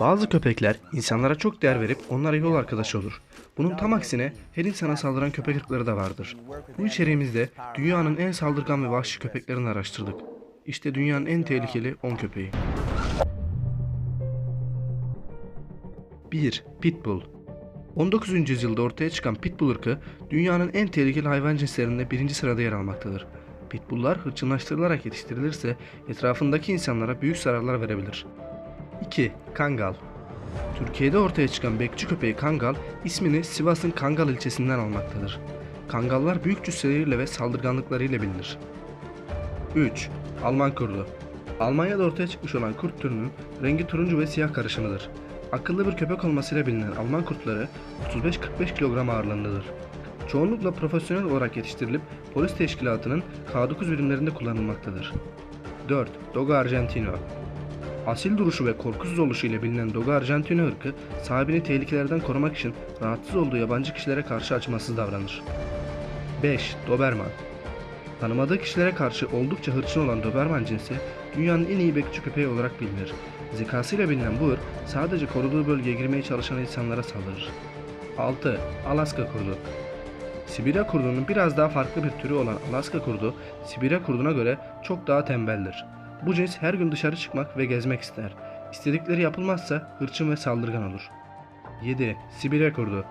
Bazı köpekler insanlara çok değer verip onlara yol arkadaşı olur. Bunun tam aksine her insana saldıran köpek ırkları da vardır. Bu içeriğimizde dünyanın en saldırgan ve vahşi köpeklerini araştırdık. İşte dünyanın en tehlikeli 10 köpeği. 1. Pitbull 19. yüzyılda ortaya çıkan Pitbull ırkı dünyanın en tehlikeli hayvan cinslerinde birinci sırada yer almaktadır. Pitbulllar hırçınlaştırılarak yetiştirilirse etrafındaki insanlara büyük zararlar verebilir. 2. Kangal Türkiye'de ortaya çıkan bekçi köpeği Kangal ismini Sivas'ın Kangal ilçesinden almaktadır. Kangallar büyük cüsseleriyle ve saldırganlıklarıyla bilinir. 3. Alman kurdu Almanya'da ortaya çıkmış olan kurt türünün rengi turuncu ve siyah karışımıdır. Akıllı bir köpek olmasıyla bilinen Alman kurtları 35-45 kilogram ağırlığındadır. Çoğunlukla profesyonel olarak yetiştirilip polis teşkilatının K9 birimlerinde kullanılmaktadır. 4. Dogo Argentino Asil duruşu ve korkusuz oluşu ile bilinen Dogo Argentino ırkı sahibini tehlikelerden korumak için rahatsız olduğu yabancı kişilere karşı acımasız davranır. 5. Doberman Tanımadığı kişilere karşı oldukça hırçın olan Doberman cinsi dünyanın en iyi bekçi köpeği olarak bilinir. Zekasıyla bilinen bu ırk sadece koruduğu bölgeye girmeye çalışan insanlara saldırır. 6. Alaska kurdu Sibirya kurdunun biraz daha farklı bir türü olan Alaska kurdu, Sibirya kurduna göre çok daha tembeldir. Bu cins her gün dışarı çıkmak ve gezmek ister. İstedikleri yapılmazsa hırçın ve saldırgan olur. 7. Sibirya kurdu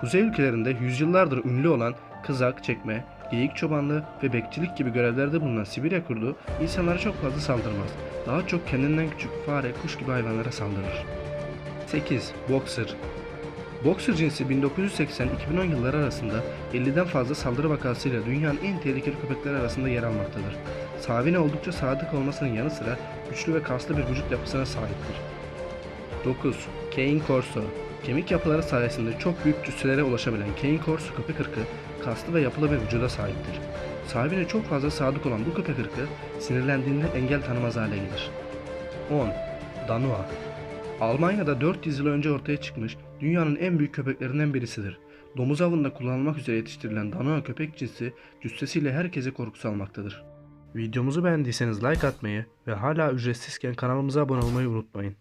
Kuzey ülkelerinde yüzyıllardır ünlü olan kızak çekme, geyik çobanlığı ve bekçilik gibi görevlerde bulunan Sibirya kurdu insanlara çok fazla saldırmaz. Daha çok kendinden küçük fare, kuş gibi hayvanlara saldırır. 8. Boxer Boxer cinsi 1980-2010 yılları arasında 50'den fazla saldırı vakasıyla dünyanın en tehlikeli köpekler arasında yer almaktadır. Sahibine oldukça sadık olmasının yanı sıra güçlü ve kaslı bir vücut yapısına sahiptir. 9. Cane Corso Kemik yapıları sayesinde çok büyük cüsselere ulaşabilen Cane Corso köpek ırkı kaslı ve yapılı bir vücuda sahiptir. Sahibine çok fazla sadık olan bu köpek ırkı sinirlendiğinde engel tanımaz hale gelir. 10. Danua Almanya'da 400 yıl önce ortaya çıkmış dünyanın en büyük köpeklerinden birisidir. Domuz avında kullanılmak üzere yetiştirilen Danua köpek cinsi cüssesiyle herkese korku salmaktadır. Videomuzu beğendiyseniz like atmayı ve hala ücretsizken kanalımıza abone olmayı unutmayın.